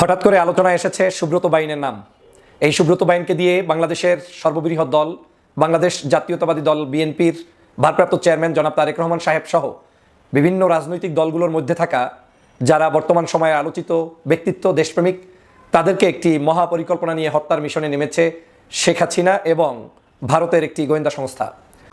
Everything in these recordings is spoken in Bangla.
হঠাৎ করে আলোচনায় এসেছে সুব্রত বাইনের নাম। এই সুব্রত বাইনকে দিয়ে বাংলাদেশের সর্ববৃহৎ দল, বাংলাদেশ জাতীয়তাবাদী দল বিএনপির ভারপ্রাপ্ত চেয়ারম্যান জনাব তারেক রহমান সাহেব সহ বিভিন্ন রাজনৈতিক দলগুলোর মধ্যে থাকা, যারা বর্তমান সময়ে আলোচিত ব্যক্তিত্ব, দেশপ্রেমিক, তাদেরকে একটি মহাপরিকল্পনা নিয়ে হত্যার মিশনে নেমেছে শেখ হাসিনা এবং ভারতের একটি গোয়েন্দা সংস্থা।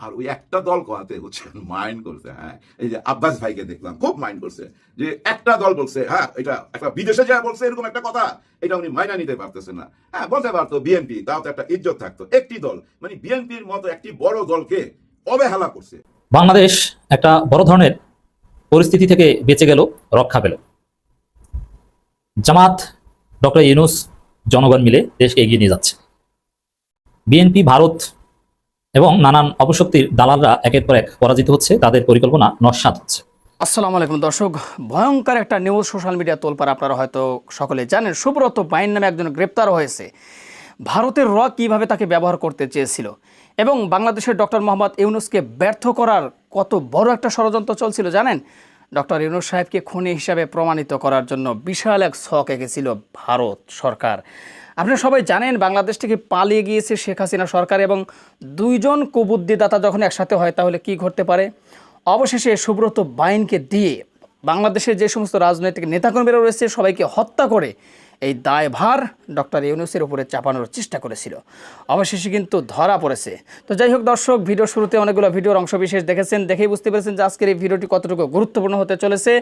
আর ওই একটা দল করাতে হচ্ছে মাইন্ড করছে হ্যাঁ। এই যে আব্বাস ভাইকে দেখলাম, খুব মাইন্ড করছে, যে একটা দল বলছে হ্যাঁ এটা একটা বিদেশে যা বলছে, এরকম একটা কথা, এটা উনি মাইনা নিতে পারতেছে না। হ্যাঁ বলতে পারতো বিএনপি, তাও তো একটা ইজ্জত থাকতো, একটি দল মানে বিএনপির মতো একটি বড় দলকে অবহেলা করছে। বাংলাদেশ একটা বড় ধরনের পরিস্থিতি থেকে বেঁচে গেল, রক্ষা পেল। জামাত, ডক্টর ইউনুস, জনগণ মিলে দেশকে এগিয়ে নিয়ে যাচ্ছে। বিএনপি, ভারত এবং নানান অপশক্তির দালালরা একের পর এক পরাজিত হচ্ছে, তাদের পরিকল্পনা নস্বাত হচ্ছে। আসসালামু আলাইকুম দর্শক, ভয়ঙ্কর একটা নিউজ সোশ্যাল মিডিয়া তোলপার আপনারা হয়তো সকলে জানেন, সুব্রত বাইন নামে একজন গ্রেপ্তার হয়েছে। ভারতের র কীভাবে তাকে ব্যবহার করতে চেয়েছিল এবং বাংলাদেশের ডক্টর মোহাম্মদ ইউনুসকে ব্যর্থ করার কত বড় একটা ষড়যন্ত্র চলছিল জানেন? ডক্টর ইউনুস সাহেবকে খুনি হিসাবে প্রমাণিত করার জন্য বিশাল এক শখ এঁকেছিল ভারত সরকার। আপনারা সবাই জানেন বাংলাদেশ থেকে পালিয়ে গিয়েছে শেখ হাসিনা সরকার এবং দুইজন কুবুদ্দিদাতা যখন একসাথে হয় তাহলে কি ঘটতে পারে? অবশেষে সুব্রত বাইনকে দিয়ে বাংলাদেশের যে সমস্ত রাজনৈতিক নেতাকর্মীরা রয়েছে, সবাইকে হত্যা করে এই দায়ভার ডক্টর ইউনুসের উপরে চাপানোর চেষ্টা করেছিল। অবশেষে কিন্তু ধরা পড়েছে। তো যাই হোক দর্শক, ভিডিও শুরুতে অনেকগুলো ভিডিওর অংশবিশেষ দেখেছেন, দেখেই বুঝতে পেরেছেন যে আজকের এই ভিডিওটি কতটুকু গুরুত্বপূর্ণ হতে চলেছে।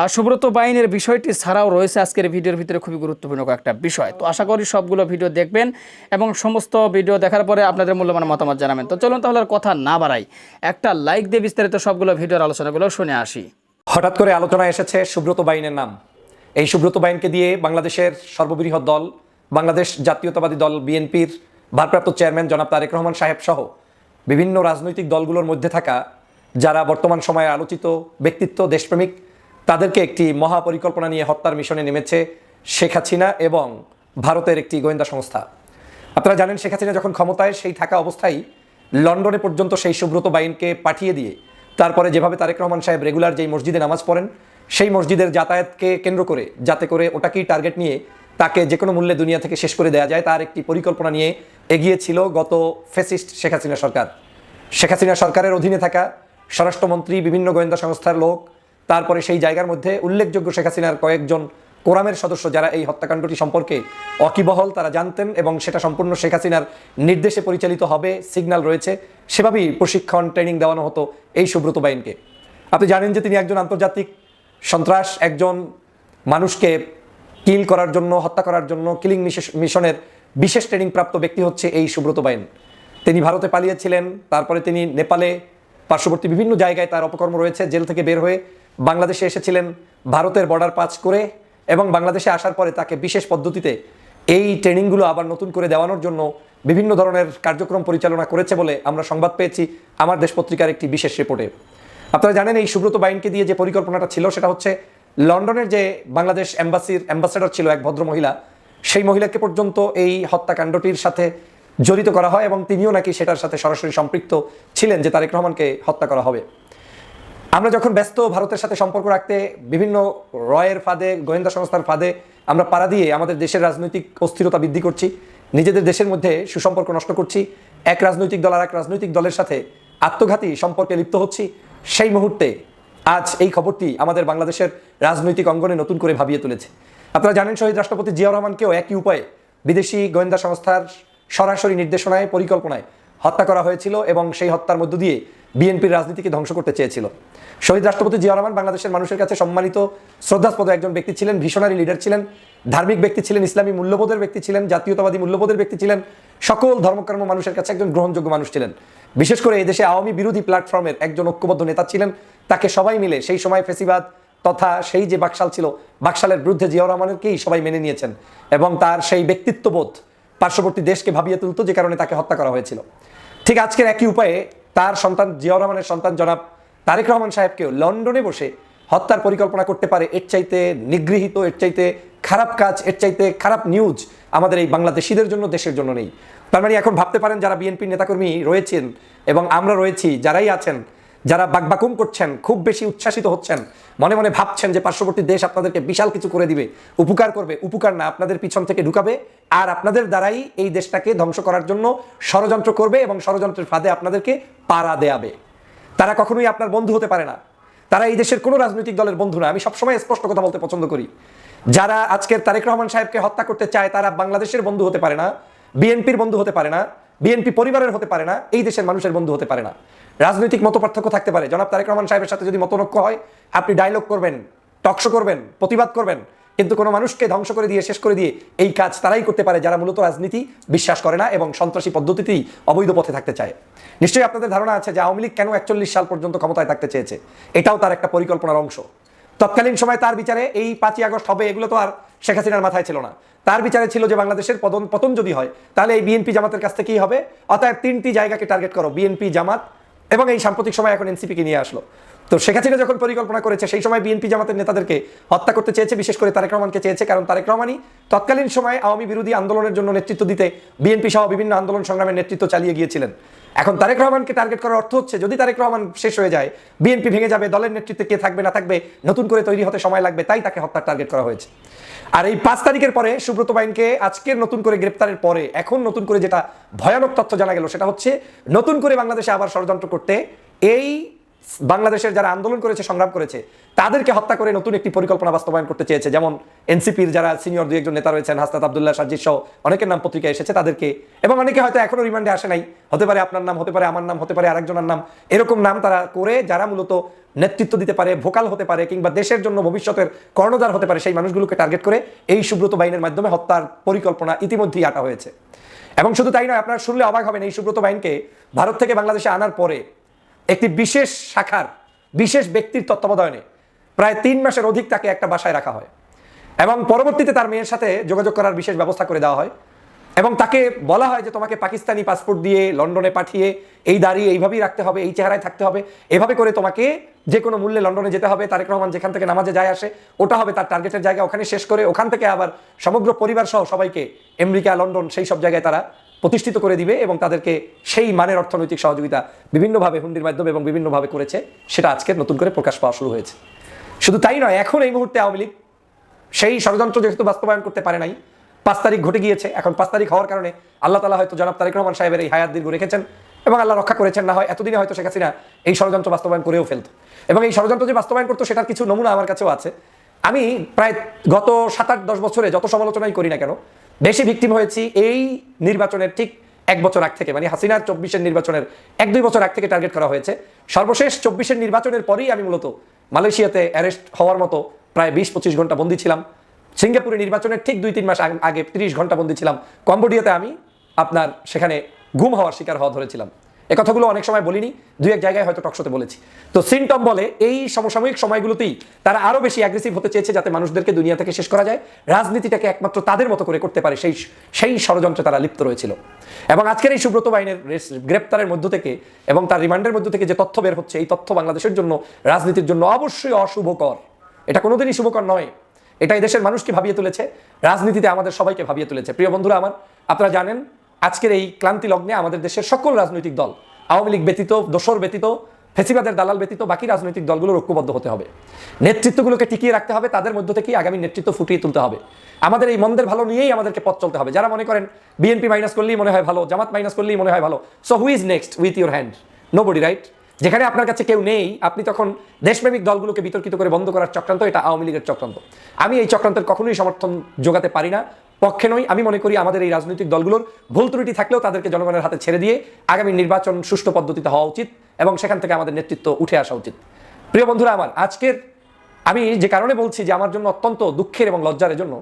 আর সুব্রত বাইনের বিষয়টি ছাড়াও রয়েছে আজকের ভিডিওর ভিতরে খুবই গুরুত্বপূর্ণ একটা বিষয়। তো আশা করি সবগুলো ভিডিও দেখবেন এবং সমস্ত ভিডিও দেখার পরে আপনাদের মূল্যবান মতামত জানাবেন। তো চলুন তাহলে কথা না বাড়াই। একটা লাইক দিয়ে বিস্তারিত সবগুলো ভিডিওর আলোচনাগুলো শুনে আসি। হঠাৎ করে আলোচনায় এসেছে সুব্রত বাইনের নাম। এই সুব্রত বাইনকে দিয়ে বাংলাদেশের সর্ববৃহৎ দল, বাংলাদেশ জাতীয়তাবাদী দল বিএনপির ভারপ্রাপ্ত চেয়ারম্যান জনাব তারেক রহমান সাহেব সহ বিভিন্ন রাজনৈতিক দলগুলোর মধ্যে থাকা, যারা বর্তমান সময়ে আলোচিত ব্যক্তিত্ব, দেশপ্রেমিক, তাদেরকে একটি মহাপরিকল্পনা নিয়ে হত্যার মিশনে নেমেছে শেখ হাসিনা এবং ভারতের একটি গোয়েন্দা সংস্থা। আপনারা জানেন শেখ হাসিনা যখন ক্ষমতায়, সেই থাকা অবস্থায় লন্ডনে পর্যন্ত সেই সুব্রত বাইনকে পাঠিয়ে দিয়ে তারপরে যেভাবে তারেক রহমান সাহেব রেগুলার যেই মসজিদে নামাজ পড়েন, সেই মসজিদের যাতায়াতকে কেন্দ্র করে, যাতে করে ওটাকেই টার্গেট নিয়ে তাকে যে কোনো মূল্যে দুনিয়া থেকে শেষ করে দেওয়া যায়, তার একটি পরিকল্পনা নিয়ে এগিয়েছিল গত ফেসিস্ট শেখ হাসিনা সরকার। শেখ হাসিনা সরকারের অধীনে থাকা স্বরাষ্ট্রমন্ত্রী, বিভিন্ন গোয়েন্দা সংস্থার লোক, তারপরে সেই জায়গার মধ্যে উল্লেখযোগ্য শেখ হাসিনার কয়েকজন কোরামের সদস্য যারা এই হত্যাকাণ্ডটি সম্পর্কে অকিবহল তারা জানতেন এবং সেটা সম্পূর্ণ শেখ হাসিনার নির্দেশে পরিচালিত হবে সিগন্যাল রয়েছে। সেভাবেই প্রশিক্ষণ, ট্রেনিং দেওয়ানো হতো এই সুব্রত বাইনকে আপনি জানেন যে তিনি একজন আন্তর্জাতিক সন্ত্রাস, একজন মানুষকে কিল করার জন্য, হত্যা করার জন্য কিলিং মিশনের বিশেষ ট্রেনিং প্রাপ্ত ব্যক্তি হচ্ছে এই সুব্রত বাইন তিনি ভারতে পালিয়েছিলেন, তারপরে তিনি নেপালে পার্শ্ববর্তী বিভিন্ন জায়গায় তার অপকর্ম রয়েছে, জেল থেকে বের হয়ে বাংলাদেশে এসেছিলেন, ভারতের বর্ডার পাচ করে এবং বাংলাদেশে আসার পরে তাকে বিশেষ পদ্ধতিতে এই ট্রেনিংগুলো আবার নতুন করে দেওয়ানোর জন্য বিভিন্ন ধরনের কার্যক্রম পরিচালনা করেছে বলে আমরা সংবাদ পেয়েছি আমার দেশ পত্রিকার একটি বিশেষ রিপোর্টে। আপনারা জানেন এই সুব্রত বাইনকে দিয়ে যে পরিকল্পনাটা ছিল সেটা হচ্ছে লন্ডনের যে বাংলাদেশ অ্যাম্বাসির অ্যাম্বাসেডর ছিল এক ভদ্র মহিলা, সেই মহিলাকে পর্যন্ত এই হত্যাকাণ্ডটির সাথে জড়িত করা হয় এবং তিনিও নাকি সেটার সাথে সরাসরি সম্পৃক্ত ছিলেন যে তারেক রহমানকে হত্যা করা হবে। আমরা যখন ব্যস্ত ভারতের সাথে সম্পর্ক রাখতে বিভিন্ন রয়ের ফাঁদে, গোয়েন্দা সংস্থার ফাঁদে, আমরা পাড়া দিয়ে আমাদের দেশের রাজনৈতিক অস্থিরতা বৃদ্ধি করছি, নিজেদের দেশের মধ্যে সুসম্পর্ক নষ্ট করছি, এক রাজনৈতিক দল আর এক রাজনৈতিক দলের সাথে আত্মঘাতী সম্পর্কে লিপ্ত হচ্ছি, সেই মুহূর্তে আজ এই খবরটি আমাদের বাংলাদেশের রাজনৈতিক অঙ্গনে নতুন করে ভাবিয়ে তুলেছে। আপনারা জানেন শহীদ রাষ্ট্রপতি জিয়া রহমানকেও একই উপায়ে বিদেশি গোয়েন্দা সংস্থার সরাসরি নির্দেশনায়, পরিকল্পনায় হত্যা করা হয়েছিল এবং সেই হত্যার মধ্য দিয়ে বিএনপির রাজনীতিকে ধ্বংস করতে চেয়েছিল। শহীদ রাষ্ট্রপতি জিয়া রহমান বাংলাদেশের মানুষের কাছে সম্মানিত, শ্রদ্ধাস্পদ একজন ব্যক্তি ছিলেন, ভিশনারি লিডার ছিলেন, ধার্মিক ব্যক্তি ছিলেন, ইসলামী মূল্যবোধের ব্যক্তি ছিলেন, জাতীয়তাবাদী মূল্যবোধের ব্যক্তি ছিলেন, সকল ধর্মকর্ম মানুষের কাছে একজন গ্রহণযোগ্য মানুষ ছিলেন। বিশেষ করে এদেশে আওয়ামী বিরোধী প্ল্যাটফর্মের একজন ঐক্যবদ্ধ নেতা ছিলেন, তাকে সবাই মিলে সেই সময় ফেসিবাদ তথা সেই যে বাকশাল ছিল, বাকশালের বিরুদ্ধে জিয়াউর রহমানেরকেই সবাই মেনে নিয়েছেন এবং তার সেই ব্যক্তিত্ববোধ পার্শ্ববর্তী দেশকে ভাবিয়ে তুলত যে কারণে তাকে হত্যা করা হয়েছিল। ঠিক আজকের একই উপায়ে তার সন্তান জিয়াউর রহমানের সন্তান জনাব তারেক রহমান সাহেবকেও লন্ডনে বসে হত্যার পরিকল্পনা করতে পারে। এর চাইতে নিগৃহীত, এর চাইতে খারাপ কাজ, এর চাইতে খারাপ নিউজ আমাদের এই বাংলাদেশিদের জন্য দেশের জন্য নেই। তার মানে এখন ভাবতে পারেন যারা বিএনপির নেতাকর্মী রয়েছেন এবং আমরা রয়েছি, যারাই আছেন যারা বাকবাকুম করছেন, খুব বেশি উচ্ছ্বাসিত হচ্ছেন, মনে মনে ভাবছেন যে পার্শ্ববর্তী দেশ আপনাদেরকে বিশাল কিছু করে দিবে, উপকার করবে, উপকার না, আপনাদের পিছন থেকে ঢুকাবে, আর আপনাদের দ্বারাই এই দেশটাকে ধ্বংস করার জন্য ষড়যন্ত্র করবে এবং ষড়যন্ত্রের ফাঁদে আপনাদেরকে পাড়া দেয়াবে। তারা কখনোই আপনার বন্ধু হতে পারে না। তারা এই দেশের কোনো রাজনৈতিক দলের বন্ধু না। আমি সবসময় স্পষ্ট কথা বলতে পছন্দ করি। যারা আজকের তারেক রহমান সাহেবকে হত্যা করতে চায়, তারা বাংলাদেশের বন্ধু হতে পারে না, বিএনপির বন্ধু হতে পারে না বিএনপি পরিবারের হতে পারে না, এই দেশের মানুষের বন্ধু হতে পারে না। রাজনৈতিক মত পার্থক্য থাকতে পারে। জনাব তারেক রহমান সাহেবের সাথে যদি মতনৈক্য হয়, আপনি ডায়লগ করবেন টকশো করবেন, প্রতিবাদ করবেন, কিন্তু কোনো মানুষকে ধ্বংস করে দিয়ে, শেষ করে দিয়ে এই কাজ তারাই করতে পারে যারা মূলত রাজনীতি বিশ্বাস করে না এবং সন্ত্রাসী পদ্ধতিতেই অবৈধ পথে থাকতে চায়। নিশ্চয়ই আপনাদের ধারণা আছে যে আওয়ামী লীগ কেন একচল্লিশ সাল পর্যন্ত ক্ষমতায় থাকতে চেয়েছে? এটাও তার একটা পরিকল্পনার অংশ। তৎকালীন সময় তার বিচারে এই পাঁচই আগস্ট হবে, এগুলো তো আর শেখ হাসিনার মাথায় ছিল না। তার বিচারে ছিল যে বাংলাদেশের পতন পতন যদি হয়, তাহলে এই বিএনপি জামাতের কাছ থেকেই হবে। অতএব তিনটি জায়গাকে টার্গেট করো, বিএনপি, জামাত এবং এই সাম্প্রতিক সময় এখন এনসিপিকে নিয়ে আসলো। তো শেখ হাসিনা যখন পরিকল্পনা করেছে, সেই সময় বিএনপি জামাতের নেতাদেরকে হত্যা করতে চেয়েছে, বিশেষ করে তারেক রহমানকে চেয়েছে, কারণ তারেক রহমানই তৎকালীন সময় আওয়ামী বিরোধী আন্দোলনের জন্য নেতৃত্ব দিতে বিএনপি সহ বিভিন্ন আন্দোলন সংগ্রামের নেতৃত্ব চালিয়ে গিয়েছিলেন। এখন তারেক রহমানকে টার্গেট করার অর্থ হচ্ছে, যদি তারেক রহমান শেষ হয়ে যায়, বিএনপি ভেঙে যাবে, দলের নেতৃত্বে কে থাকবে, না থাকবে, নতুন করে তৈরি হতে সময় লাগবে, তাই তাকে হত্যার টার্গেট করা হয়েছে। আর এই পাঁচ তারিখের পরে সুব্রত বাইনকে আজকের নতুন করে গ্রেপ্তারের পরে, এখন নতুন করে যেটা ভয়ানক তথ্য জানা গেল, সেটা হচ্ছে নতুন করে বাংলাদেশে আবার ষড়যন্ত্র করতে, এই বাংলাদেশের যারা আন্দোলন করেছে, সংগ্রাম করেছে, তাদেরকে হত্যা করে নতুন একটি পরিকল্পনা বাস্তবায়ন করতে চেয়েছে। যেমন এনসিপির যারা সিনিয়র দুই একজন নেতা রয়েছেন, হাসনাত আবদুল্লাহ সাজিদ সহ অনেকের নাম পত্রিকায় এসেছে তাদেরকে। এবং অনেকে হয়তো এখনও রিমান্ডে আসে নাই। হতে পারে আপনার নাম, হতে পারে আমার নাম, হতে পারে আরেকজনের নাম। এরকম নাম তারা করে যারা মূলত নেতৃত্ব দিতে পারে, ভোকাল হতে পারে, কিংবা দেশের জন্য ভবিষ্যতের কর্ণধার হতে পারে, সেই মানুষগুলোকে টার্গেট করে এই সুব্রত বাহিনীর মাধ্যমে হত্যার পরিকল্পনা ইতিমধ্যেই আটা হয়েছে। এবং শুধু তাই নয়, আপনার শুনলে অবাক হবেন, এই সুব্রত বাহিনীকে ভারত থেকে বাংলাদেশে আনার পরে একটি বিশেষ শাখার, বিশেষ ব্যক্তির তত্ত্বাবধানে প্রায় তিন মাসের অধিক তাকে একটা বাসায় রাখা হয় এবং পরবর্তীতে তার মেয়ের সাথে যোগাযোগ করার বিশেষ ব্যবস্থা করে দেওয়া হয় এবং তাকে বলা হয় যে তোমাকে পাকিস্তানি পাসপোর্ট দিয়ে লন্ডনে পাঠিয়ে এই দাড়ি এইভাবেই রাখতে হবে, এই চেহারায় থাকতে হবে, এভাবে করে তোমাকে যে কোনো মূল্যে লন্ডনে যেতে হবে, তারেক রহমান যেখান থেকে নামাজে যায় আসে, ওটা হবে তার টার্গেটের জায়গা, ওখানে শেষ করে ওখান থেকে আবার সমগ্র পরিবার সহ সবাইকে আমেরিকা, লন্ডন, সেই সব জায়গায় তারা প্রতিষ্ঠিত করে দিবে এবং তাদেরকে সেই মানের অর্থনৈতিক সহযোগিতা বিভিন্নভাবে হুন্ডির মাধ্যমে এবং বিভিন্নভাবে করেছে, সেটা আজকে নতুন করে প্রকাশ পাওয়া শুরু হয়েছে। শুধু তাই নয়, এখন এই মুহূর্তে আওয়ামী লীগ সেই ষড়যন্ত্র যেহেতু বাস্তবায়ন করতে পারে নাই, পাঁচ তারিখ ঘটে গিয়েছে, এখন পাঁচ তারিখ হওয়ার কারণে আল্লাহ তালা হয়তো জনাব তারেক রহমান সাহেবের এই হায়াত দীর্ঘ রেখেছেন এবং আল্লাহ রক্ষা করেছেন, না হয় এতদিনে হয়তো শেখ হাসিনা এই ষড়যন্ত্র বাস্তবায়ন করেও ফেলতো। এবং এই ষড়যন্ত্র যে বাস্তবায়ন করতো, সেটার কিছু নমুনা আমার কাছেও আছে। আমি প্রায় গত সাত আট দশ বছরে যত সমালোচনাই করি না কেন বেশি ভিক্টিম হয়েছি এই নির্বাচনের ঠিক এক বছর আগ থেকে মানে হাসিনার চব্বিশের নির্বাচনের এক দুই বছর আগ থেকে টার্গেট করা হয়েছে। সর্বশেষ চব্বিশের নির্বাচনের পরেই আমি মূলত মালয়েশিয়াতে অ্যারেস্ট হওয়ার মতো প্রায় বিশ পঁচিশ ঘণ্টা বন্দি ছিলাম। সিঙ্গাপুরে নির্বাচনের ঠিক দুই তিন মাস আগে তিরিশ ঘণ্টা বন্দি ছিলাম। কম্বোডিয়াতে আমি আপনার সেখানে গুম হওয়ার শিকার হওয়া ধরেছিলাম। এ কথাগুলো অনেক সময় বলিনি, দুই এক জায়গায় হয়তো টকশোতে বলেছি। তো সিনটম বলে, এই সমসাময়িক সময়গুলোতেই তারা আরও বেশি অ্যাগ্রেসিভ হতে চেয়েছে যাতে মানুষদেরকে দুনিয়া থেকে শেষ করা যায়। রাজনীতিটাকে একমাত্র তাদের মতো করে করতে পারে সেই সেই ষড়যন্ত্রে তারা লিপ্ত রয়েছিল। এবং আজকের এই সুব্রত বাহিনীর গ্রেপ্তারের মধ্য থেকে এবং তার রিমান্ডের মধ্য থেকে যে তথ্য বের হচ্ছে, এই তথ্য বাংলাদেশের জন্য রাজনীতির জন্য অবশ্যই অশুভকর। এটা কোনোদিনই শুভকর নয়। এটা এই দেশের মানুষকে ভাবিয়ে তুলেছে, রাজনীতিতে আমাদের সবাইকে ভাবিয়ে তুলেছে। প্রিয় বন্ধুরা আমার, আপনারা জানেন আজকের এই ক্লান্তি লগ্নে আমাদের দেশের সকল রাজনৈতিক দল, আওয়ামী লীগ ব্যতীত, দোসর ব্যতীত, ফেসিবাদের দালাল ব্যতীত বাকি রাজনৈতিক দলগুলো ঐক্যবদ্ধ হতে হবে। নেতৃত্বগুলোকে টিকিয়ে রাখতে হবে, তাদের মধ্য থেকেই আগামী নেতৃত্ব ফুটিয়ে তুলতে হবে। আমাদের এই মন্দের ভালো নিয়েই আমাদেরকে পথ চলতে হবে। যারা মনে করেন বিএনপি মাইনাস করলেই মনে হয় ভালো, জামাত মাইনাস করলেই মনে হয় ভালো so who is next with your hand no body right যেখানে আপনার কাছে কেউ নেই, আপনি তখন দেশপ্রেমিক দলগুলোকে বিতর্কিত করে বন্ধ করার চক্রান্ত, এটা আওয়ামী লীগের চক্রান্ত। আমি এই চক্রান্তের কখনোই সমর্থন যোগাতে পারি না। পক্ষে নই। আমি মনে করি আমাদের এই রাজনৈতিক দলগুলোর ভুল ত্রুটি থাকলেও তাদেরকে জনগণের হাতে ছেড়ে দিয়ে আগামী নির্বাচন সুষ্ঠু পদ্ধতিতে হওয়া উচিত এবং সেখান থেকে আমাদের নেতৃত্ব উঠে আসা উচিত। প্রিয় বন্ধুরা আমার, আজকের আমি যে কারণে বলছি যে আমার জন্য অত্যন্ত দুঃখের এবং লজ্জার জন্য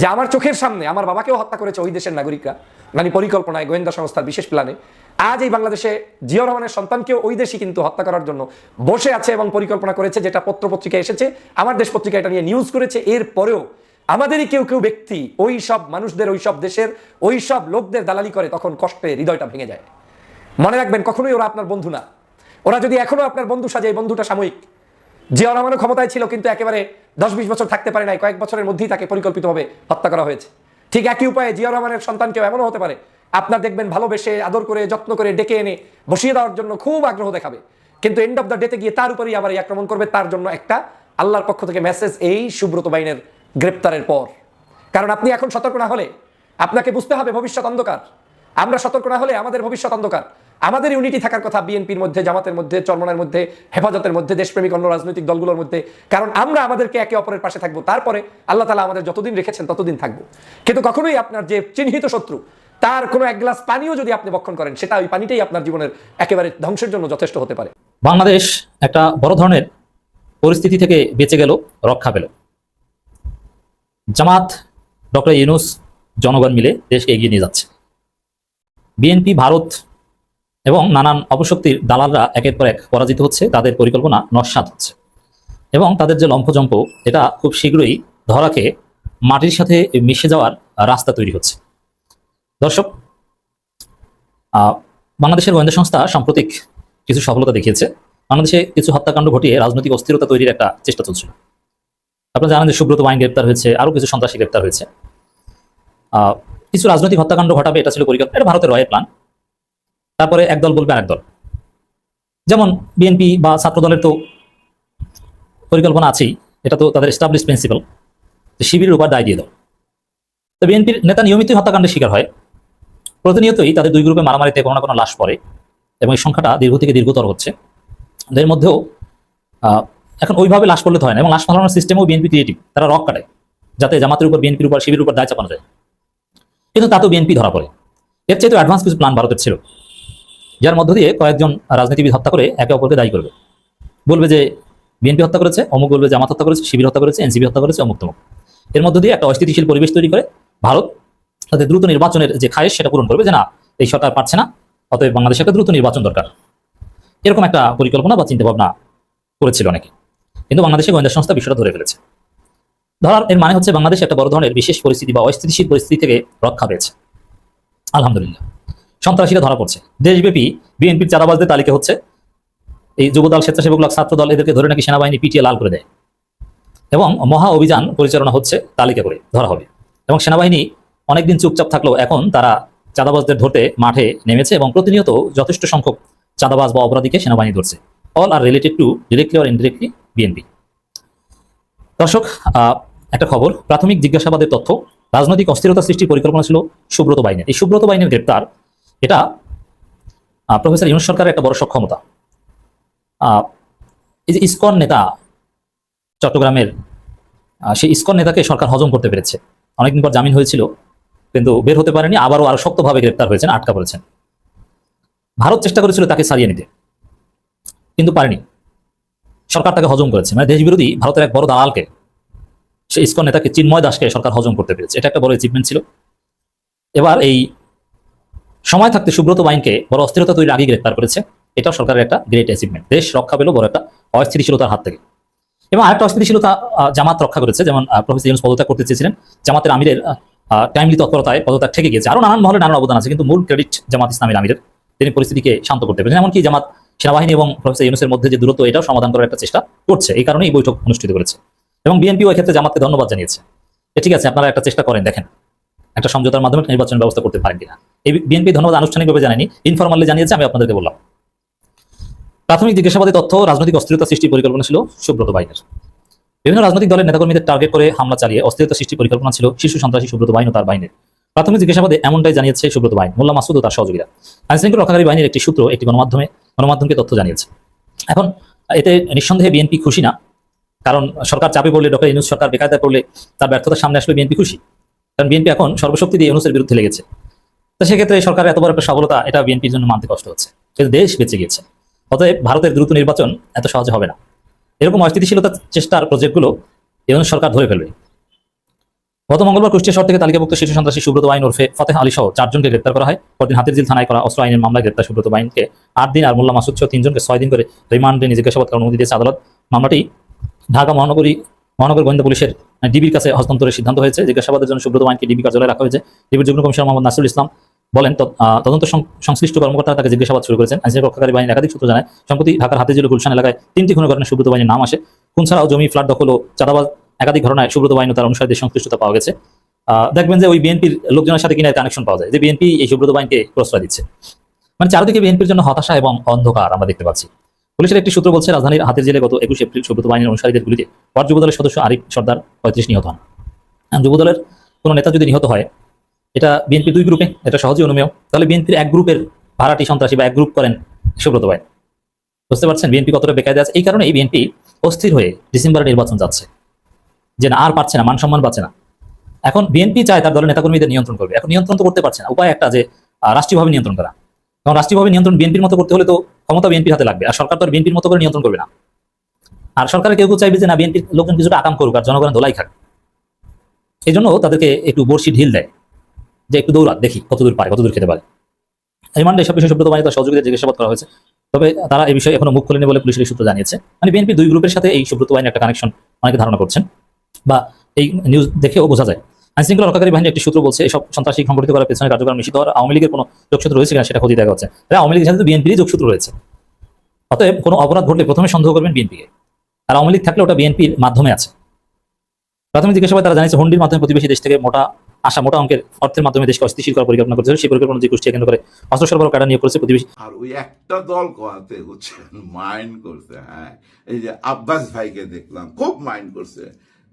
যে আমার চোখের সামনে আমার বাবাকেও হত্যা করেছে ওই দেশের নাগরিকরা মানে পরিকল্পনায় গোয়েন্দা সংস্থার বিশেষ প্ল্যানে। আজ এই বাংলাদেশে জিয়া রহমানের সন্তানকেও ওই দেশই কিন্তু হত্যা করার জন্য বসে আছে এবং পরিকল্পনা করেছে, যেটা পত্র পত্রিকায় এসেছে। আমার দেশ পত্রিকা এটা নিয়ে নিউজ করেছে। এর পরেও আমাদেরই কেউ কেউ ব্যক্তি ওই সব মানুষদের, ওই সব দেশের, ওই সব লোকদের দালালি করে তখন কষ্টে হৃদয়টা ভেঙে যায়। মনে রাখবেন, কখনোই ওরা আপনার বন্ধু না। ওরা যদি এখনও আপনার বন্ধু সাজে, এই বন্ধুটা সাময়িক। জিয়া রহমানও ক্ষমতায় ছিল কিন্তু একেবারে দশ বিশ বছর থাকতে পারে নাই, কয়েক বছরের মধ্যেই তাকে পরিকল্পিতভাবে হত্যা করা হয়েছে। ঠিক একই উপায়ে জিয়া রহমানের সন্তানকেও এমনও হতে পারে, আপনার দেখবেন ভালোবেসে, আদর করে, যত্ন করে ডেকে এনে বসিয়ে দেওয়ার জন্য খুব আগ্রহ দেখাবে। কিন্তু এন্ড অফ দ্য ডেতে গিয়ে তার উপরেই আবার এই আক্রমণ করবে, তার জন্য একটা আল্লাহর পক্ষ থেকে মেসেজ এই সুব্রত বাইনের গ্রেপ্তারের পর। কারণ আপনি এখন সতর্ক না হলে আপনাকে বুঝতে হবে ভবিষ্যৎ অন্ধকার। আমরা সতর্ক না হলে আমাদের ভবিষ্যৎ অন্ধকার। আমাদের ইউনিটি থাকার কথা বিএনপির মধ্যে, জামাতের মধ্যে, চরমনের মধ্যে, হেফাজতের মধ্যে, দেশপ্রেমিক, অন্য রাজনৈতিক দলগুলোর মধ্যে। কারণ আমরা আমাদেরকে একে অপরের পাশে থাকব। তারপরে আল্লাহ তালা আমাদের যতদিন রেখেছেন ততদিন থাকব। কিন্তু কখনোই আপনার যে চিহ্নিত শত্রু, তার কোনো এক গ্লাস পানিও যদি আপনি বক্ষণ করেন, সেটা ওই পানিটাই আপনার জীবনের একেবারে ধ্বংসের জন্য যথেষ্ট হতে পারে। বাংলাদেশ একটা বড় ধরনের পরিস্থিতি থেকে বেঁচে গেল, রক্ষা পেল। জামাত, ডক্টর ইউনুস, জনগণ মিলে দেশকে এগিয়ে নিয়ে যাচ্ছে। বিএনপি, ভারত এবং নানান অপশক্তির দালালরা একের পর এক পরাজিত হচ্ছে, তাদের পরিকল্পনা নস্বাত হচ্ছে। এবং তাদের যে লম্ফজম্প, এটা খুব শীঘ্রই ধরা খেয়ে মাটির সাথে মিশে যাওয়ার রাস্তা তৈরি হচ্ছে। দর্শক বাংলাদেশের গোয়েন্দা সংস্থা সাম্প্রতিক কিছু সফলতা দেখিয়েছে। বাংলাদেশে কিছু হত্যাকাণ্ড ঘটিয়ে রাজনৈতিক অস্থিরতা তৈরির একটা চেষ্টা চলছিল। আপনারা জানেন যে সুব্রত বাইন গ্রেপ্তার হয়েছে, আরও কিছু সন্ত্রাসী গ্রেপ্তার হয়েছে। কিছু রাজনৈতিক হত্যাকাণ্ড ঘটাবে, এটা ছিল পরিকল্পনা এটা ভারতের রয়ের প্ল্যান তারপরে একদল বলবে আরেক দল। যেমন বিএনপি বা ছাত্র দলের তো পরিকল্পনা আছেই, এটা তো তাদের এস্টাবলিশ প্রিন্সিপাল শিবিরের উপর দায় দিয়ে দাও। তো বিএনপির নেতা নিয়মিতই হত্যাকাণ্ডের শিকার হয়। প্রতিনিয়তই তাদের দুই গ্রুপে মারামারিতে কোনো না কোনো লাশ পড়ে এবং এই সংখ্যাটা দীর্ঘ থেকে দীর্ঘতর হচ্ছে। এর মধ্যেও এখন ওইভাবে লাশ তো হয় না। এবং লাশ ফালানোর সিস্টেমও বিএনপি ক্রিয়েটিভ তারা রক কাটে, যাতে জামাতের উপর বিএনপির উপর শিবির উপর দায় চাপানো যায়। কিন্তু তাতেও বিএনপি ধরা পড়ে। এর চেয়ে তো অ্যাডভান্স কিছু প্ল্যান ভারতের ছিল। যার মধ্য দিয়ে কয়েকজন রাজনীতিবিদ হত্যা করে একে অপরকে দায়ী করবে। বলবে যে বিএনপি হত্যা করেছে, অমুক বলবে জামাত হত্যা করেছে শিবির হত্যা করেছে এনসিবি হত্যা করেছে, অমুক তমুক। এর মধ্য দিয়ে একটা অস্থিতিশীল পরিবেশ তৈরি করে ভারত। তাদের দ্রুত নির্বাচনের যে খায়েশ, সেটা পূরণ করবে যে, না, এই সরকার পারছে না। অতএব বাংলাদেশে একটা দ্রুত নির্বাচন দরকার। এরকম একটা পরিকল্পনা বা চিন্তা ভাবনা করেছিল অনেকে। কিন্তু বাংলাদেশে গোয়েন্দা সংস্থা বিষয়টা ধরে ফেলেছে। ধরার এর মানে হচ্ছে বাংলাদেশ একটা বড় ধরনের বিশেষ পরিস্থিতি বা অস্থিতিশীল পরিস্থিতি থেকে রক্ষা পেয়েছে। আলহামদুলিল্লাহ। সন্ত্রাসীরা ধরা পড়ছে। দেশব্যাপী বিএনপির চাঁদাবাজদের তালিকা হচ্ছে এই যুবদল স্বেচ্ছাসেবক দল, ছাত্র দল এদেরকে ধরে নাকি সেনাবাহিনী পিটিয়ে লাল করে দেয়। এবং মহা অভিযান পরিচালনা হচ্ছে তালিকা করে ধরা হবে। এবং সেনাবাহিনী অনেকদিন চুপচাপ থাকলেও এখন তারা চাঁদাবাজদের ধরতে মাঠে নেমেছে এবং প্রতিনিয়ত যথেষ্ট সংখ্যক চাঁদাবাজ বা অপরাধীকে সেনাবাহিনী ধরছে। All are related to directly or indirectly BNP দর্শক একটা খবর, প্রাথমিক জিজ্ঞাসাবাদের তথ্য, রাজনৈতিক অস্থিরতা সৃষ্টির পরিকল্পনা ছিল সুব্রত বাইনের এই সুব্রত বাইনের গ্রেপ্তার, এটা প্রফেসর ইউনুস সরকারের একটা বড় সক্ষমতা। এই যে ইসকন নেতা চট্টগ্রামের সেই ইসকন নেতাকে সরকার হজম করতে পেরেছে। অনেকদিন পর জামিন হয়েছিল, কিন্তু বের হতে পারেনি, আবারও আরও শক্তভাবে গ্রেপ্তার হয়েছেন, আটকা পড়েছেন। ভারত চেষ্টা করেছিল তাকে ছাড়িয়ে নিতে। কিন্তু পারেনি। সরকার তাকে হজম করেছে। মানে দেশবিরোধী ভারতের এক বড় দালালকে সে ইসকন নেতাকে চিন্ময় দাসকে সরকার হজম করতে পেরেছে। এটা একটা বড় অ্যাচিভমেন্ট ছিল। এবার এই সময় থাকতে সুব্রত বাইনকে বড় অস্থিরতা তৈরি আগে গ্রেপ্তার করেছে। এটাও সরকারের একটা গ্রেট অ্যাচিভমেন্ট দেশ রক্ষা পেল বড় একটা অস্থিতিশীলতার হাত থেকে। এবং আরেকটা অস্থিতিশীলতা জামাত রক্ষা করেছে। যেমন প্রফেসর ইউনুস পদত্যাগ করতে চেয়েছিলেন। জামাতের আমিরের টাইমলি তৎপরতায় পদত্যাগ ঠেকে গিয়েছে। আরও নানান মহলে নানান অবদান আছে, কিন্তু মূল ক্রেডিট জামাত ইসলামের আমিরের। তিনি পরিস্থিতিকে শান্ত করতে পেরেছেন। এমনকি জামাত সেনাবাহিনী এবং প্রফেসর ইউনুসের মধ্যে যে দূরত্ব, এটাও সমাধান করার একটা চেষ্টা করছে। এই কারণে এই বৈঠক অনুষ্ঠিত করেছে এবং বিএনপি ওই ক্ষেত্রে জামাতকে ধন্যবাদ জানিয়েছে। ঠিক আছে, আপনারা একটা চেষ্টা করেন, দেখেন, একটা সমঝোতার মাধ্যমে নির্বাচন ব্যবস্থা করতে পারেন কিনা। এই বিএনপি ধন্যবাদ আনুষ্ঠানিকভাবে জানায়নি ইনফরমালি জানিয়েছে, আমি আপনাদেরকে বললাম। প্রাথমিক জিজ্ঞাসাবাদে তথ্য, রাজনৈতিক অস্থিরতা সৃষ্টির পরিকল্পনা ছিল সুব্রত বাইনের বিভিন্ন রাজনৈতিক দলের নেতাকর্মীদের টার্গেট করে হামলা চালিয়ে অস্থিরতা সৃষ্টির পরিকল্পনা ছিল শিশু সন্ত্রাসী সুব্রত বাইন ও তার বাহিনীর। প্রাথমিক জিজ্ঞাসাবাদে এমনটাই জানিয়েছে সুব্রত বাইন মোল্লা মাসুদ ও তার সহযোগীরা। আইনশৃঙ্খলা রক্ষাকারী বাহিনীর একটি সূত্র একটি গণমাধ্যমে, গণমাধ্যমকে তথ্য জানিয়েছে। এখন, এতে নিঃসন্দেহে বিএনপি খুশি না, কারণ সরকার চাপে পড়লে, ডক্টর ইউনুস সরকার বেকায়দায় পড়লে তার ব্যর্থতার সামনে আসলে বিএনপি খুশি। কারণ বিএনপি এখন সর্বশক্তি দিয়ে ইউনুসের বিরুদ্ধে লেগেছে। তো সেক্ষেত্রে সরকারের এত বড় একটা সফলতা, এটা বিএনপির জন্য মানতে কষ্ট হচ্ছে। কিন্তু দেশ বেঁচে গিয়েছে। অতএব ভারতের দ্রুত নির্বাচন এত সহজে হবে না। এরকম অস্থিতিশীলতার চেষ্টার প্রজেক্টগুলো ইউনুস সরকার ধরে ফেলবে। গত মঙ্গলবার কুষ্টিয়া শহর থেকে তালিকাভুক্ত শিশু সন্ত্রাসী সুব্রত বাইন ওরফে ফতেহ আলী সহ চারজনকে গ্রেপ্তার করা হয়। পরদিন হাতির জিল থানায় করা অস্ত্র আইনের মামলায় গ্রেপ্তার সুব্রত বাইনকে আট দিন আর মোল্লা মাসুদ সহ তিনজনকে ছয় দিন করে রিমান্ডে জিজ্ঞাসাবাদ করার অনুমতি দিয়েছে আদালত। মামলাটি ঢাকা মহানগরী, মহানগর গোয়েন্দা পুলিশের ডিবির কাছে হস্তান্তরের সিদ্ধান্ত হয়েছে। জিজ্ঞাসাবাদের জন্য সুব্রত বাইনকে ডিবি কার্যালয়ে রাখা হয়েছে। ডিবির যুগ্ম কমিশনার মোহাম্মদ নাসরুল ইসলাম বলেন তদন্ত সংশ্লিষ্ট কর্মকর্তারা তাকে জিজ্ঞাসাবাদ শুরু করেছেন। আইনশৃঙ্খলা রক্ষাকারী বাহিনীর একাধিক সূত্র জানায়, সম্প্রতি ঢাকার হাতিঝিল গুলশান এলাকায় তিনটি খুনের ঘটনায় সুব্রত বাহিনীর নাম আসে। খুন ছাড়াও জমি, ফ্ল্যাট দখল ও চাঁদাবাজ একাধিক ঘটনায় সুব্রত বাহিনী তার অনুসারীদের সংশ্লিষ্টতা পাওয়া গেছে। দেখবেন যে ওই বিএনপির লোকজনের সাথে কিনা কানেকশন পাওয়া যায়। যে বিএনপি এই সুব্রত বাহিনীকে প্রশ্রয় দিচ্ছে। মানে চারিদিকে বিএনপির জন্য হতাশা এবং অন্ধকার আমরা দেখতে পাচ্ছি। পুলিশের একটি সূত্র বলছে, রাজধানীর হাতের জেলে গত একুশ এপ্রিল সুব্রত বাহিনীর অনুসারীদের গুলিতে ওয়ার্ড যুবদলের সদস্য আরিফ সর্দার পঁয়ত্রিশ নিহত হন। যুবদলের কোনো নেতা যদি নিহত হয়, এটা বিএনপি দুই গ্রুপে এটা সহজেই অনুমেয়। তাহলে বিএনপির এক গ্রুপের ভাড়াটি সন্ত্রাসী বা এক গ্রুপ করেন সুব্রত ভাই বুঝতে পারছেন? বিএনপি কতটা বেকায়দা আছে? এই কারণে এই বিএনপি অস্থির হয়ে ডিসেম্বরে নির্বাচন যাচ্ছে। যে না, আর পাচ্ছে না, মান সম্মান পাচ্ছে না। এখন বিএনপি চায় তার দলের নেতাকর্মীদের নিয়ন্ত্রণ করবে। এখন নিয়ন্ত্রণ তো করতে পারছে না। উপায় একটা যে রাষ্ট্রীয়ভাবে নিয়ন্ত্রণ করা। কারণ রাষ্ট্রীয়ভাবে নিয়ন্ত্রণ বিএনপির মতো করতে হলে তো ক্ষমতা বিএনপির হাতে লাগবে। আর সরকার তো বিএনপির মতো করে নিয়ন্ত্রণ করবে না। আর সরকারের কেউ কেউ চাইবে যে না বিএনপির লোকজন কিছুটা আকাম করুক আর জনগণের দোলাই খাক। এই জন্য তাদেরকে একটু বর্ষি ঢিল দেয়। যে একটু দৌড়াত দেখি কতদূর পারে, কতদূর খেতে পারে। রিমান্ডে এসব বিষয়ে সুব্রত তার সহযোগীদের জিজ্ঞাসাবাদ করা হয়েছে। তবে তারা এই বিষয়ে এখনও মুখ খোলেনি বলে পুলিশের সূত্র জানিয়েছে। মানে বিএনপি দুই গ্রুপের সাথে এই সুব্রত বাহিনীর একটা কানেকশন অনেকে ধারণা করছেন। বা এই নিউজ দেখেও বোঝা যায়। আইন শৃঙ্খলা রক্ষাকারী বাহিনীর একটি সূত্র বলছে, এসব সন্ত্রাসী সংগঠিত করার পেছনে কার্যক্রম নিষিদ্ধ হওয়ার আওয়ামী লীগের কোনো যোগসূত্র রয়েছে কিনা সেটা খতিয়ে দেখা হচ্ছে। আওয়ামী লীগের সাথে বিএনপিরই যোগসূত্র রয়েছে। অতএব কোনো অপরাধ ঘটলে প্রথমে সন্দেহ করবেন বিএনপিকে আর আওয়ামী লীগ থাকলে ওটা বিএনপির মাধ্যমে আছে। প্রাথমিক জিজ্ঞাসাবাদে তারা জানিয়েছে, হুন্ডির মাধ্যমে প্রতিবেশী দেশ থেকে মোটা আশা মোটা অঙ্কের অর্থের মাধ্যমে দেশকে অস্থিতিশীল করার পরিকল্পনা করেছিল সেই পরিকল্পনা যে কুষ্টিয়া কেন্দ্র করে অস্ত্র সরবরাহ কাটা নিয়োগ করেছে প্রতিবেশী। আর ওই একটা দল কোয়াতে হচ্ছে, মাইন্ড করছে হ্যাঁ। এই যে আব্বাস ভাইকে দেখলাম, খুব মাইন্ড করছে।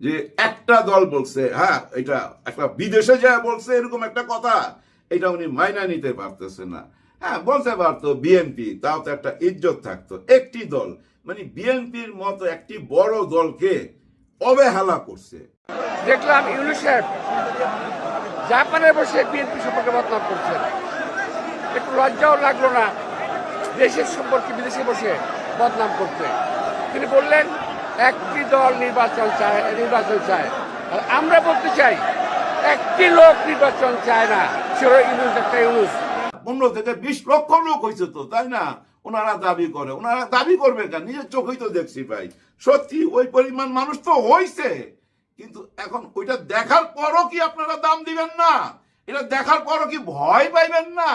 যে একটা দল বলছে হ্যাঁ এটা একটা বিদেশে যা বলছে, এরকম একটা কথা, এটা উনি মাইনা নিতে পারতেছে না। হ্যাঁ বলতে পারতো বিএনপি, তাও তো একটা ইজ্জত থাকতো। একটি দল মানে বিএনপির মতো একটি বড় দলকে অবহেলা করছে। দেখলাম ইউনিসেফ জাপানে বসে বিএনপি সম্পর্কে বদনাম করছে একটু লজ্জাও লাগল না, দেশের সম্পর্কে বিদেশে বসে বদনাম করতে। তিনি বললেন একটি দল নির্বাচন চায় নির্বাচন চায়। আমরা বলতে চাই, একটি লোক নির্বাচন চায় না। সেটা একটা পনেরো থেকে বিশ লক্ষ লোক হয়েছে তো, তাই না? ওনারা দাবি করে। ওনারা দাবি করবে কেন? নিজের চোখেই তো দেখছি ভাই। সত্যি, ওই পরিমাণ মানুষ তো হয়েছে কিন্তু এখন ওইটা দেখার পরও কি আপনারা দাম দিবেন না? এটা দেখার পরও কি ভয় পাইবেন না?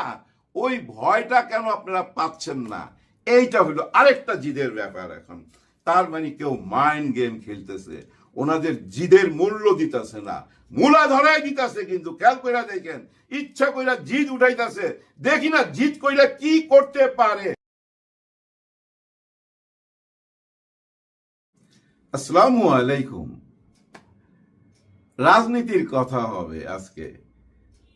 ওই ভয়টা কেন আপনারা পাচ্ছেন না? এইটা হলো আরেকটা জিদের ব্যাপার এখন। তার মানে কেউ মাইন্ড গেম খেলতেছে। ওনাদের জিদের মূল্য দিতেছে না। মূলা ধরাই দিতেছে কিন্তু, খেয়াল কইরা দেখেন, ইচ্ছা কইরা জিদ উঠাইতেছে। দেখি না জিদ কইরা কি করতে পারে। আসসালামু আলাইকুম। রাজনীতির কথা হবে আজকে।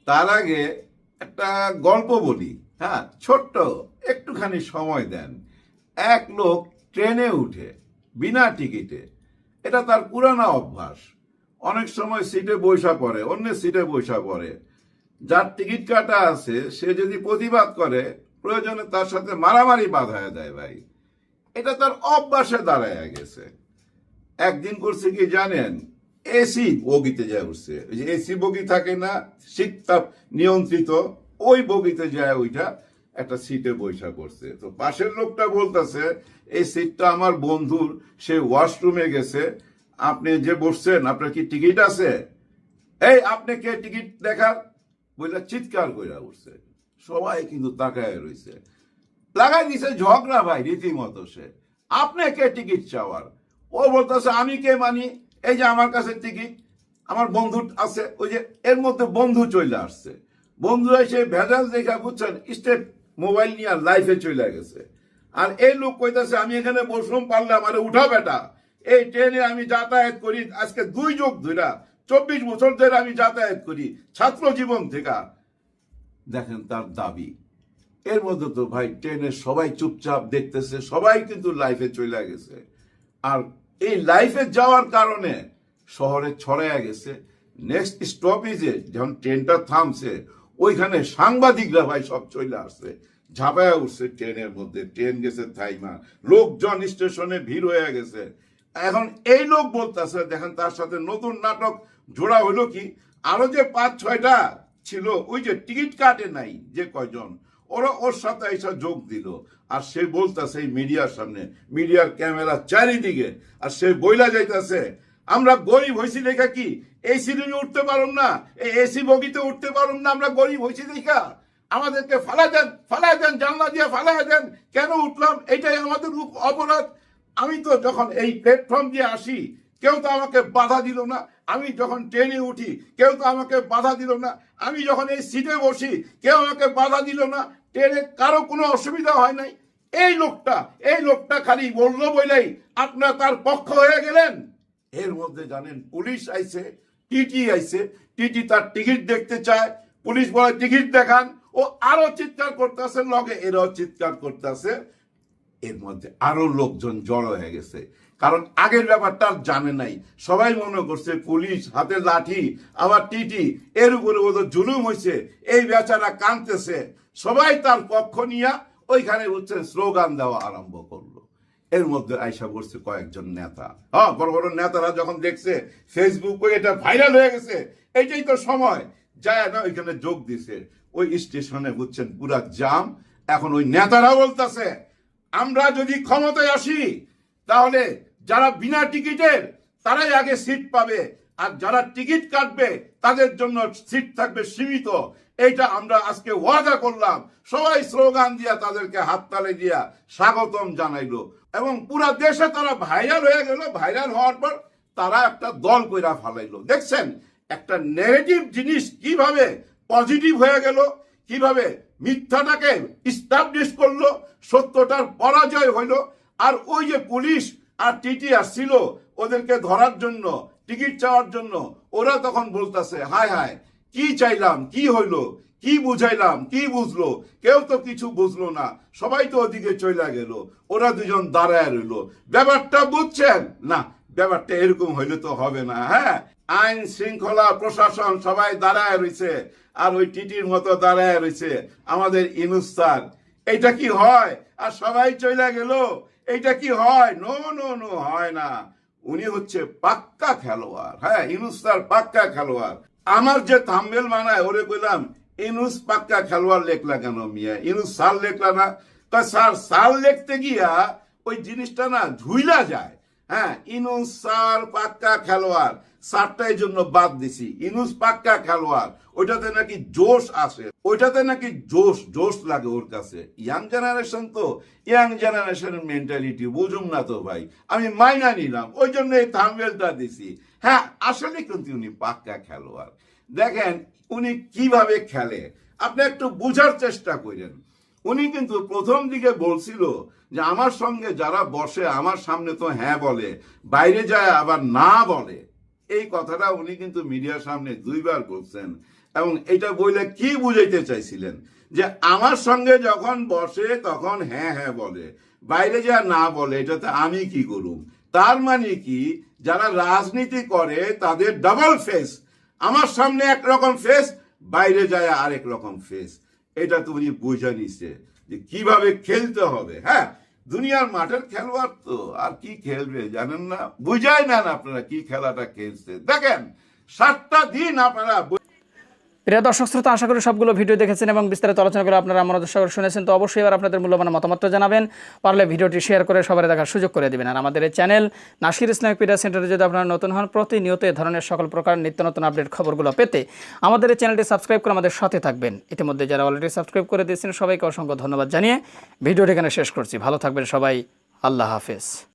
তার আগে একটা গল্প বলি। হ্যাঁ ছোট্ট, একটুখানি সময় দেন। এক লোক ট্রেনে উঠে, বিনা টিকিটে। এটা তার পুরানা অভ্যাস। অনেক সময় সিটে বৈশা পড়ে অন্য সিটে বৈশা পড়ে। যার টিকিট কাটা আছে, সে যদি প্রতিবাদ করে, প্রয়োজনে তার সাথে মারামারি বাধায় দেয় ভাই। এটা তার অভ্যাসে দাঁড়ায় গেছে। একদিন করছে কি জানেন? এসি বগিতে যায় উঠছে। ওই যে এসি বগি থাকে না শীত নিয়ন্ত্রিত, ওই বগিতে যায় ওইটা একটা সিটে বৈশা করছে। তো পাশের লোকটা বলতেছে, এই সিটটা আমার বন্ধুর, সে ওয়াশরুমে গেছে। আপনি যে বসছেন, আপনার কি টিকিট আছে? এই, আপনি কে টিকিট দেখার? বইলা চিৎকার কইরা উঠছে। সবাই কিন্তু তাকায় রইছে। লাগাই দিছে ঝগড়া ভাই, রীতিমতো সে। আপনি কে টিকিট চাওয়ার? ও বলতেছে, আমি কে মানি? এই যে আমার কাছে টিকিট, আমার বন্ধু আছে, ওই যে এর মধ্যে বন্ধু চলে আসছে। বন্ধুরা এসে ভেজাল দেখা বুঝছেন, স্টেপ মোবাইল নিয়ে লাইফে চলে গেছে। আর এই লোক কইতাছে, আমি এখানে বসুম পারলে আমার উঠা বেটা। এই ট্রেনে আমি যাতায়াত করি, আজকে দুই যুগ ধরে চব্বিশ বছর ধরে আমি যাতায়াত করি, ছাত্র জীবন থেকে। দেখেন তার দাবি। এর মধ্যে তো ভাই ট্রেনে সবাই চুপচাপ দেখতেছে, সবাই কিন্তু লাইফে চলে গেছে। আর এই লাইফে যাওয়ার কারণে শহরে ছড়াইয়া গেছে। নেক্সট স্টপেজে যখন ট্রেনটা থামছে ওইখানে সাংবাদিকরা ভাই সব চলে আসছে, ঝাঁপায়া উঠছে ট্রেনের মধ্যে, ট্রেন গেছে থাইমা, লোকজন স্টেশনে ভিড় হয়ে গেছে। এখন এই লোক বলতেছে, দেখেন তার সাথে নতুন নাটক জোড়া হলো কি, আরও যে পাঁচ ছয়টা ছিল, ওই যে টিকিট কাটে নাই যে কয়জন, ওরা ওর সাথে এসে যোগ দিল। আর সে বলতেছে মিডিয়ার সামনে, মিডিয়ার ক্যামেরা চারিদিকে, আর সে বইলা যাইতেছে আমরা গরিব হয়েছি দেখা কি? এসি রুমে উঠতে পারুম না, এই এসি বগিতে উঠতে পারুম না, আমরা গরিব হয়েছি দেখা। আমাদেরকে ফালা দেন ফালা দেন, জানলা দিয়ে ফালা দেন। কেন উঠলাম? এটাই আমাদের অপরাধ। আমি তো যখন এই প্ল্যাটফর্ম দিয়ে আসি, কেউ তো আমাকে বাধা দিল না। আমি যখন ট্রেনে উঠি, কেউ তো আমাকে বাধা দিল না। আমি যখন এই সিটে বসি, কেউ আমাকে বাধা দিল না। ট্রেনে কারও কোনো অসুবিধা হয় নাই। এই লোকটা এই লোকটা খালি বলল বলেই আপনার তার পক্ষ হয়ে গেলেন। এর মধ্যে জানেন পুলিশ আইছে টিটি আইছে টিটি তার টিকিট দেখতে চায়, পুলিশ বলে টিকিট দেখান, ও আরও চিৎকার করতেছে, লগে এরাও চিৎকার করতেছে। এর মধ্যে আরও লোকজন জড়ো হয়ে গেছে। কারণ আগের ব্যাপারটা জানে নাই। সবাই মনে করছে পুলিশ হাতে লাঠি, আবার টিটি এর উপরে ওদের জুলুম হয়েছে এই বেচারা কাঁদতেছে। সবাই তার পক্ষ নিয়ে ওইখানে হচ্ছে স্লোগান দেওয়া আরম্ভ করল। এর মধ্যে আইসা করছে কয়েকজন নেতা। হ্যাঁ বড় বড় নেতারা যখন দেখছে ফেসবুকে এটা ভাইরাল হয়ে গেছে, এইটাই তো সময়। যায় না, ওইখানে যোগ দিছে। ওই স্টেশনে বুঝছেন পুরা জাম, এখন ওই নেতারা বলতেছে, আমরা যদি ক্ষমতায় আসি, তাহলে যারা বিনা টিকিটের, তারাই আগে সিট পাবে। আর যারা টিকিট কাটবে, তাদের জন্য সিট থাকবে সীমিত। এইটা আমরা আজকে ওয়াদা করলাম। সবাই স্লোগান দিয়া তাদেরকে হাততালি দিয়া স্বাগতম জানাইলো। এবং পুরা দেশে তারা ভাইরাল হয়ে গেল। ভাইরাল হওয়ার পর তারা একটা দল কইরা ফালাইলো। দেখছেন, একটা নেগেটিভ জিনিস কীভাবে পজিটিভ হয়ে গেল, কীভাবে মিথ্যাটাকে ইস্টাবলিশ করল, সত্যটার পরাজয় হইল, আর ওই যে পুলিশ আর টিটি আসছিল ওদেরকে ধরার জন্য, টিকিট চাওয়ার জন্য, ওরা তখন বলতেছে, হায় হায়, কি চাইলাম, কি হইল কি বুঝাইলাম? কি বুঝলো? কেউ তো কিছু বুঝলো না। সবাই তো ওদিকে চইলা গেল। ওরা দুজন দাঁড়ায় রইল। ব্যাপারটা বুঝছেন? না, ব্যাপারটা এরকম হইলে তো হবে না হ্যাঁ? আইন শৃঙ্খলা, প্রশাসন সবাই দাঁড়ায় রইছে। আর ওই টিটির মতো দাঁড়ায় রইছে। আমাদের ইনুস স্যার। এইটা কি হয়? আর সবাই চইলা গেল? এইটা কি হয়? নো নো নো, হয় না। উনি হচ্ছে পাক্কা খেলোয়াড় হ্যাঁ? ইনুস্তার পাক্কা খেলোয়াড়। আমার যে থাম্বেল মানায় ওরে কইলাম ইনুস পাক্কা খেলোয়াড় লেখলা কেন মিয়া? ইনুস সাল লেখলা না? তা স্যার সাল লিখতে গিয়া ওই জিনিসটা না ঝুইলা যায়। হ্যাঁ ইনুস স্যার পাক্কা খেলোয়াড়। সারটাই জন্য বাদ দিছি। ইনুস পাক্কা খেলোয়াড়। ওইটাতে নাকি জোশ আসে। ওইটাতে নাকি জোশ জোশ লাগে ওর কাছে। ইয়াং জেনারেশন তো, ইয়াং জেনারেশনের মেন্টালিটি বুঝুম না তো ভাই। আমি মাইনা নিলাম, ওই জন্য এই থামবেলটা দিছি। হ্যাঁ আসলে কিন্তু উনি পাক্কা খেলোয়াড়। দেখেন উনি কীভাবে খেলে? আপনি একটু বুঝার চেষ্টা করেন। উনি কিন্তু প্রথম দিকে বলছিল যে, আমার সঙ্গে যারা বসে, আমার সামনে তো হ্যাঁ বলে, বাইরে যায় আবার না বলে। এই কথাটা উনি কিন্তু মিডিয়ার সামনে দুইবার বলছেন এবং এটা বইলে কি বুঝাইতে চাইছিলেন? যে, আমার সঙ্গে যখন বসে, তখন হ্যাঁ হ্যাঁ বলে। বাইরে যা না বলে, এটাতে আমি কি করুম? তার মানে কি, যারা রাজনীতি করে, তাদের ডাবল ফেস আমার সামনে একরকম ফেস বাইরে যায় আরেক রকম ফেস এটা তুমি বুঝে নিছে যে কীভাবে খেলতে হবে হ্যাঁ? দুনিয়ার মাঠের খেলোয়াড় তো, আর কি খেলবে জানেন না? বুঝাই নেন আপনারা কি খেলাটা খেলছে। দেখেন, সাতটা দিন আপনারা প্রিয় দর্শক শ্রোতা, আশা করি সবগুলো ভিডিও দেখেছেন এবং বিস্তারিত আলোচনা করে আপনারা আমাদের সাগর শুনেছেন। তো অবশ্যই এবার আপনাদের মূল্যবান মতামত জানাবেন। পারলে ভিডিওটি শেয়ার করে সবাই দেখার সুযোগ করে দিবেন। আর আমাদের এই চ্যানেল নাসির ইসলামিক পিডিয়া সেন্টারে যদি আপনারা নতুন হন, প্রতিনিয়ত এ ধরনের সকল প্রকার নিত্য নতুন আপডেট খবরগুলো পেতে আমাদের এই চ্যানেলটি সাবস্ক্রাইব করে আমাদের সাথে থাকবেন। ইতিমধ্যে যারা অলরেডি সাবস্ক্রাইব করে দিয়েছেন, সবাইকে অসংখ্য ধন্যবাদ জানিয়ে ভিডিওটি এখানে শেষ করছি। ভালো থাকবেন সবাই। আল্লাহ হাফেজ।